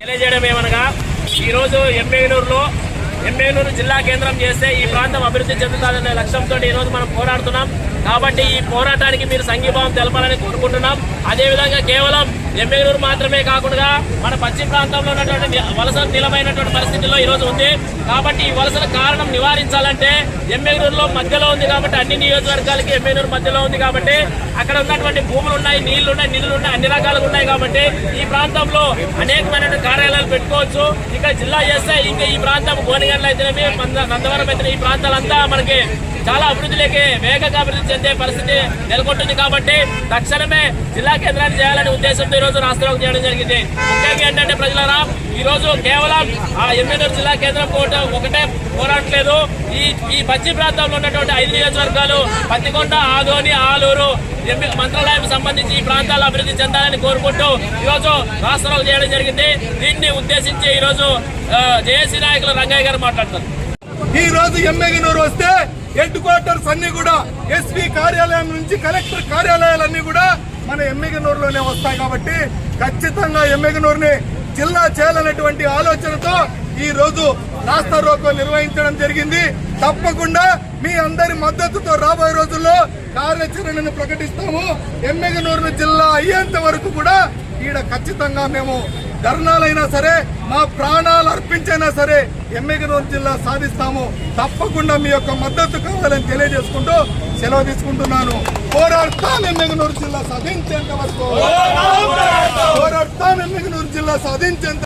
తెలియజేయడం ఈరోజు ఎంబేనూరులో ఎంబేనూరు జిల్లా కేంద్రం చేస్తే ఈ ప్రాంతం అభివృద్ధి చెందుతాదనే లక్ష్యంతో ఈరోజు మనం పోరాడుతున్నాం. కాబట్టి ఈ పోరాటానికి మీరు సంఘీభావం తెలపాలని కోరుకుంటున్నాం. అదేవిధంగా కేవలం ఎమ్మెగనూరు మాత్రమే కాకుండా మన పశ్చిమ ప్రాంతంలో ఉన్నటువంటి వలస వలసలు నిలమైనటువంటి పరిస్థితుల్లో ఈ రోజు ఉంది. కాబట్టి ఈ వలసల కారణం నివారించాలంటే ఎమ్మెగనూరులో మధ్యలో ఉంది కాబట్టి అన్ని నియోజకవర్గాలకి ఎమ్మెగనూరు మధ్యలో ఉంది కాబట్టి అక్కడ ఉన్నటువంటి భూములు ఉన్నాయి నీళ్ళు ఉన్నాయి నిధులు ఉన్నాయి అన్ని రకాలుగా ఉన్నాయి కాబట్టి ఈ ప్రాంతంలో అనేకమైన కార్యాలయాలు పెట్టుకోవచ్చు. ఇక్కడ జిల్లా చేస్తే ఇంకా ఈ ప్రాంతం గోనిగండ్లు అయితేనేమి నందవరం అయితే ఈ ప్రాంతాలంతా మనకి చాలా అభివృద్ధిలోకి వేగంగా అభివృద్ధి చెందే పరిస్థితి నెలకొంటుంది కాబట్టి తక్షణమే జిల్లా కేంద్రాన్ని చేయాలనే ఉద్దేశంతో ఈ రోజు చేయడం జరిగింది. ముఖ్యంగా ఏంటంటే ప్రజలరా ఈ రోజు కేవలం ఆ ఎమ్మెల్యేరు జిల్లా కేంద్రం కోట ఒకటే పోరాడట్లేదు ఈ ఈ పశ్చిమ ప్రాంతంలో ఉన్నటువంటి ఐదు నియోజకవర్గాలు పత్తికొండ ఆదోని ఆలూరు ఎమ్మె మంత్రాలయం సంబంధించి ఈ ప్రాంతాలు అభివృద్ధి చెందాలని కోరుకుంటూ ఈరోజు రాష్ట్రాలు చేయడం జరిగింది. దీన్ని ఉద్దేశించి ఈరోజు జేఏసీ నాయకులు రంగయ్య గారు మాట్లాడతారు ఈ రోజు ఎమ్మెగనూరు వస్తే హెడ్ క్వార్టర్స్ అన్ని కూడా ఎస్పీ కార్యాలయం నుంచి కలెక్టర్ కార్యాలయాలన్నీ కూడా మన ఎమ్మెగనూరులోనే వస్తాయి కాబట్టి ఖచ్చితంగా ఎమ్మెగనూరుని జిల్లా చేయాలనేటువంటి ఆలోచనతో ఈ రోజు రాస్తా రోకో నిర్వహించడం జరిగింది. తప్పకుండా మీ అందరి మద్దతుతో రాబోయే రోజుల్లో కార్యాచరణను ప్రకటిస్తాము. ఎమ్మెగనూరు జిల్లా అయ్యేంత వరకు కూడా ఈడ ఖచ్చితంగా మేము ధర్నాలైనా సరే మా ప్రాణాలు అర్పించైనా సరే ఎమ్మెగనూరు జిల్లా సాధిస్తాము. తప్పకుండా మీ యొక్క మద్దతు కావాలని తెలియజేసుకుంటూ సెలవు తీసుకుంటున్నాను. పోరాడతాం ఎమ్మెగనూరు జిల్లా సాధించేంత వరకు. పోరాడతాం ఎమ్మెగనూరు జిల్లా సాధించేంత